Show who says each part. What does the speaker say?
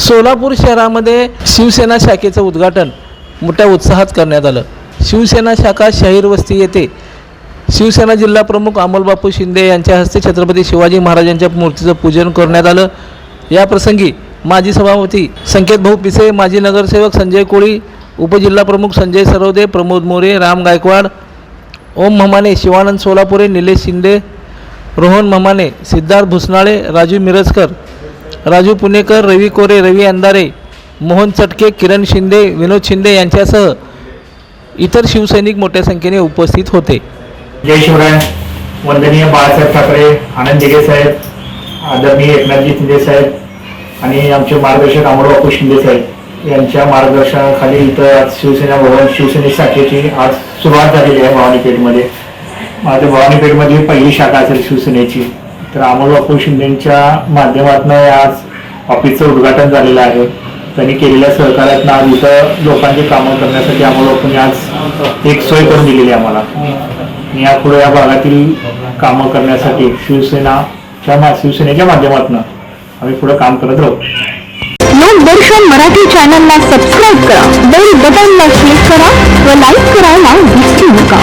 Speaker 1: सोलापूर शहरामध्ये शिवसेना शाखेचं उद्घाटन मोठ्या उत्साहात करण्यात आलं. शिवसेना शाखा शाहीर वस्ती येथे शिवसेना जिल्हा प्रमुख अमोलबापू शिंदे यांच्या हस्ते छत्रपती शिवाजी महाराजांच्या मूर्तीचं पूजन करण्यात आलं. याप्रसंगी माजी सभापती संकेत भाऊ पिसे माजी नगरसेवक संजय कोळी उपजिल्हाप्रमुख संजय सरवदे प्रमोद मोरे राम गायकवाड ओम ममाने शिवानंद सोलापुरे निलेश शिंदे रोहन ममाने सिद्धार्थ भुसनाळे राजू मिरजकर राजू पुणेकर रवी कोरे रवी अंधारे मोहन चटके किरण शिंदे विनोद शिंदे यांच्यासह इतर शिवसैनिक मोठ्या संख्येने उपस्थित होते.
Speaker 2: जय शिवराय. वंदनीय बाळासाहेब ठाकरे आनंद साहेब आदरणीय एकनाथजी शिंदे साहेब आणि आमचे मार्गदर्शक अमोलबापू शिंदे साहेब यांच्या मार्गदर्शनाखाली इथं आज शिवसेना भवन शिवसेने शाखेची आज सुरुवात झालेली आहे भवानीपेठमध्ये. माझ्या भवानीपेठमधली पहिली शाखा असेल शिवसेनेची. तर अमोलबापू शिंदेच्या माध्यमातून आज ऑफिसचं उद्घाटन झालेलं आहे. त्यांनी केलेल्या सहकार्यातनं आज इथं लोकांची कामं करण्यासाठी अमोलबापूंनी आज एक सोय करून दिलेली आहे आम्हाला. आणि यापुढे या भागातील कामं करण्यासाठी शिवसेनाच्या शिवसेनेच्या माध्यमातून आम्ही पुढे काम करत राहू.
Speaker 3: लोकदर्शन मराठी चॅनलला सबस्क्राईब करा. बेल बटनला क्लिक करा व लाईक करायला विसरू नका.